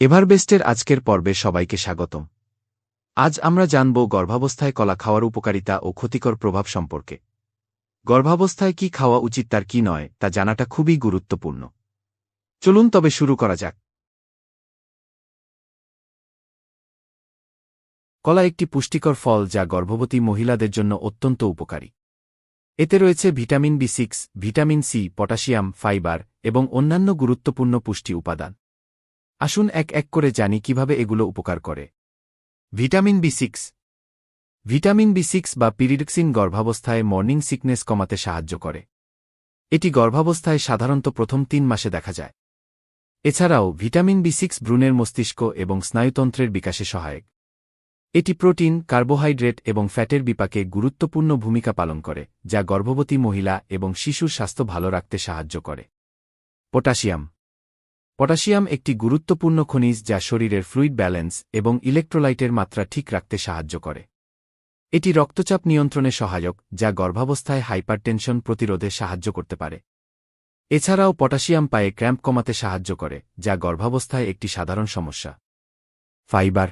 এভারবেস্টের আজকের পর্বে সবাইকে স্বাগতম। আজ আমরা জানব গর্ভাবস্থায় কলা খাওয়ার উপকারিতা ও ক্ষতিকর প্রভাব সম্পর্কে। গর্ভাবস্থায় কি খাওয়া উচিত তার কি নয়, তা জানাটা খুবই গুরুত্বপূর্ণ। চলুন তবে শুরু করা যাক। কলা একটি পুষ্টিকর ফল যা গর্ভবতী মহিলাদের জন্য অত্যন্ত উপকারী। এতে রয়েছে vitamin B six, vitamin C, potassium, fibre এবং অন্যান্য গুরুত্বপূর্ণ পুষ্টি উপাদান। আসুন এক এক করে জানি কীভাবে এগুলো উপকার করে। Vitamin B six vitamin B six বা পিরিডক্সিন গর্ভাবস্থায় মর্নিং সিকনেস কমাতে সাহায্য করে। এটি গর্ভাবস্থায় সাধারণত প্রথম তিন মাসে দেখা যায়। এছাড়াও ভিটামিন বি সিক্স ভ্রূণের মস্তিষ্ক এবং স্নায়ুতন্ত্রের বিকাশে সহায়ক। এটি প্রোটিন, কার্বোহাইড্রেট এবং ফ্যাটের বিপাকে গুরুত্বপূর্ণ ভূমিকা পালন করে, যা গর্ভবতী মহিলা এবং শিশুর স্বাস্থ্য ভালো রাখতে সাহায্য করে। পটাশিয়াম। পটাশিয়াম একটি গুরুত্বপূর্ণ খনিজ যা শরীরের ফ্লুইড ব্যালেন্স এবং ইলেকট্রোলাইটের মাত্রা ঠিক রাখতে সাহায্য করে। এটি রক্তচাপ নিয়ন্ত্রণে সহায়ক, যা গর্ভাবস্থায় হাইপারটেনশন প্রতিরোধে সাহায্য করতে পারে। এছাড়াও পটাশিয়াম পায়ে ক্র্যাম্প কমাতে সাহায্য করে, যা গর্ভাবস্থায় একটি সাধারণ সমস্যা। ফাইবার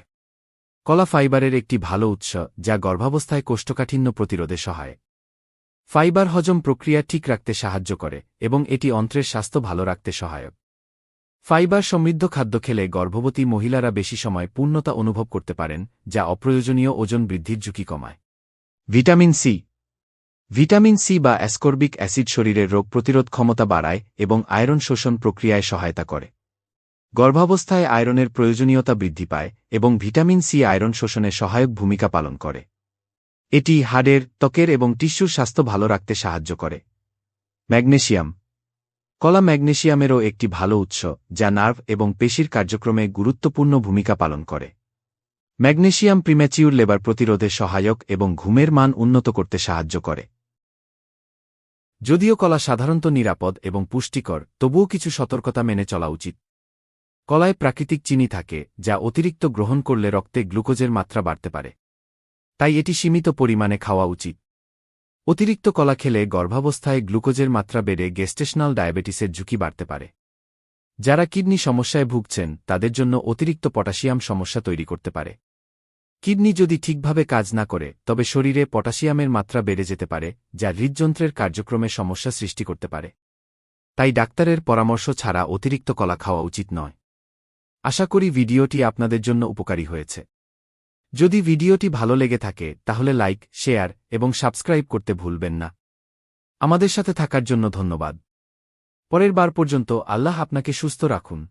কলা ফাইবারের একটি ভালো উৎস, যা গর্ভাবস্থায় কোষ্ঠকাঠিন্য প্রতিরোধে সহায়। ফাইবার হজম প্রক্রিয়া ঠিক রাখতে সাহায্য করে এবং এটি অন্ত্রের স্বাস্থ্য ভালো রাখতে সহায়ক। ফাইবার সমৃদ্ধ খাদ্য খেলে গর্ভবতী মহিলারা বেশি সময় পূর্ণতা অনুভব করতে পারেন, যা অপ্রয়োজনীয় ওজন বৃদ্ধির ঝুঁকি কমায়। Vitamin C. ভিটামিন সি বা অ্যাসকর্বিক অ্যাসিড শরীরের রোগ প্রতিরোধ ক্ষমতা বাড়ায় এবং আয়রন শোষণ প্রক্রিয়ায় সহায়তা করে। গর্ভাবস্থায় আয়রনের প্রয়োজনীয়তা বৃদ্ধি পায় এবং ভিটামিন সি আয়রন শোষণে সহায়ক ভূমিকা পালন করে। এটি হাড়ের, ত্বকের এবং টিস্যুর স্বাস্থ্য ভালো রাখতে সাহায্য করে। ম্যাগনেশিয়াম কলা ম্যাগনেশিয়ামেরও একটি ভালো উৎস, যা নার্ভ এবং পেশির কার্যক্রমে গুরুত্বপূর্ণ ভূমিকা পালন করে। ম্যাগনেশিয়াম প্রিম্যাচিউর লেবার প্রতিরোধে সহায়ক এবং ঘুমের মান উন্নত করতে সাহায্য করে। যদিও কলা সাধারণত নিরাপদ এবং পুষ্টিকর, তবুও কিছু সতর্কতা মেনে চলা উচিত। কলায় প্রাকৃতিক চিনি থাকে, যা অতিরিক্ত গ্রহণ করলে রক্তে গ্লুকোজের মাত্রা বাড়তে পারে। তাই এটি সীমিত পরিমাণে খাওয়া উচিত। অতিরিক্ত কলা খেলে গর্ভাবস্থায় গ্লুকোজের মাত্রা বেড়ে গেস্টেশনাল ডায়াবেটিসের ঝুঁকি বাড়তে পারে। যারা কিডনি সমস্যায় ভুগছেন, তাদের জন্য অতিরিক্ত পটাশিয়াম সমস্যা তৈরি করতে পারে। কিডনি যদি ঠিকভাবে কাজ না করে, তবে শরীরে পটাশিয়ামের মাত্রা বেড়ে যেতে পারে, যা হৃদযন্ত্রের কার্যক্রমে সমস্যা সৃষ্টি করতে পারে। তাই ডাক্তারের পরামর্শ ছাড়া অতিরিক্ত কলা খাওয়া উচিত নয়। আশা করি ভিডিওটি আপনাদের জন্য উপকারী হয়েছে। যদি ভিডিওটি ভালো লেগে থাকে, তাহলে লাইক, শেয়ার এবং সাবস্ক্রাইব করতে ভুলবেন না। আমাদের সাথে থাকার জন্য ধন্যবাদ। পরের বার পর্যন্ত আল্লাহ আপনাকে সুস্থ রাখুন।